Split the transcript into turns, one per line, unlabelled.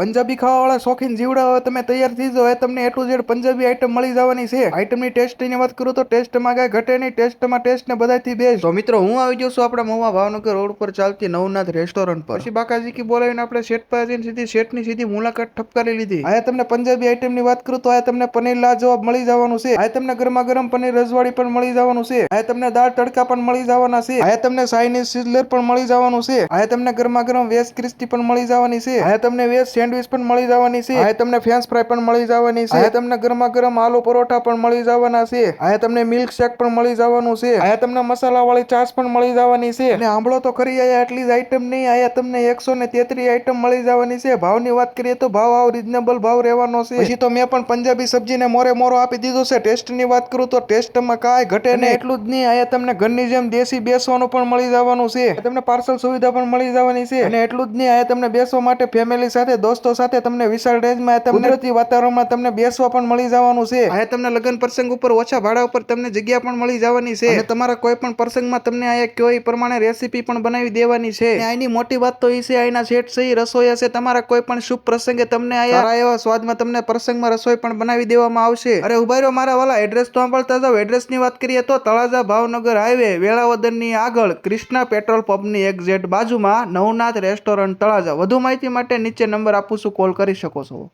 પંજાબી ખાવાવાળા શોખીન જીવડા હોય તમે તૈયાર થઈ જાઓ. તમને એટલું જેડ પંજાબી આઈટમ મળી જવાની છે. આઈટમની ટેસ્ટની વાત કરું તો ટેસ્ટમાં કાંઈ ઘટે નહીં. ટેસ્ટમાં ટેસ્ટ ને બધાથી બેસ્ટ તો મિત્રો હું આવી જઉં છું આપણા મહુવા ભાવનગર રોડ પર ચાલતી નવનાથ રેસ્ટોરન્ટ પર. પછી બાકાજી કી બોલાવીને આપણે શેઠ પાસે જઈને સીધી શેઠની સીધી મુલાકાત ઠપકારી લીધી. આ તમને પંજાબી આઈટમની વાત કરું તો આ તમને પનીર લાજવાબ મળી જવાનું છે. આ તમને ગરમા ગરમ પનીર રજવાડી પણ મળી જવાનું છે. આ તમને દાળ તડકા પણ મળી જવાના છે. આ તમને ચાઇનીઝ સિઝલર પણ મળી જવાનું છે. આ તમને ગરમા ગરમ વેજ ક્રિસ્પી પણ મળી જવાની છે. આ તમને વેજ સેન્ડવિચ પણ મળી જવાની છે. આ તમને ફ્રેન્ચ ફ્રાય પણ મળી જવાની છે. આ તમને ગરમા ગરમ આલુ પરોઠા પણ મળી જવાના છે. આ તમને મિલ્ક શેક પણ મળી જવાનું છે. આ તમને મસાલા વાળી ચાસ પણ મળી જવાની છે. અને આંબળો તો ખરી આયા આટલી જ આઈટમ નહીં આયા તમને એકસો ને તેત્રીસ આઈટમ મળી જવાની છે. ભાવની વાત કરીએ તો ભાવ આવ રિઝનેબલ ભાવ રહેવાનો છે. પછી તો મેં પણ પંજાબી સબ્જીને મોરે મોરો આપી દીધો છે. ટેસ્ટની વાત કરું તો ટેસ્ટમાં કાંઈ ઘટે નહીં. એટલું જ નહીં આયા તમને ઘરની જેમ દેશી બેસવાનું પણ મળી જવાનું છે. તમને પાર્સલ સુવિધા પણ મળી જવાની છે. અને એટલું જ નહીં આયા તમને બેસવા માટે ફેમિલી સાથે દોસ્તો સાથે તમને વિશાળ રેન્જમાં તમને કુદરતી વાતાવરણમાં તમને બેસવા પણ મળી જવાનું છે. આ તમને લગ્ન પ્રસંગ ઉપર ઓછા ભાડા ઉપર તમને જગ્યા પણ મળી જવાની છે. અને તમારા કોઈ પણ પ્રસંગમાં તમને અહીંયા કયો એ પ્રમાણે રેસીપી પણ બનાવી દેવાની છે. અહીંની મોટી વાત તો એ છે અહીંના શેઠ છે રસોઈ છે તમારા કોઈ પણ શુભ પ્રસંગે તમને અહીંયા એવા સ્વાદમાં તમને પ્રસંગમાં રસોઈ પણ બનાવી દેવામાં આવશે. અરે ઊભા રહ્યો મારા વાલા એડ્રેસ તો સાંભળતા જાવ એડ્રેસની વાત કરીએ તો તળાજા ભાવનગર હાઈવે વેળાવદરની આગળ કૃષ્ણા પેટ્રોલ પંપની એક્ઝેટ બાજુમાં નવનાથ રેસ્ટોરન્ટ તળાજા. વધુ માહિતી માટે નીચે નંબર આપું છું કોલ કરી શકો છો.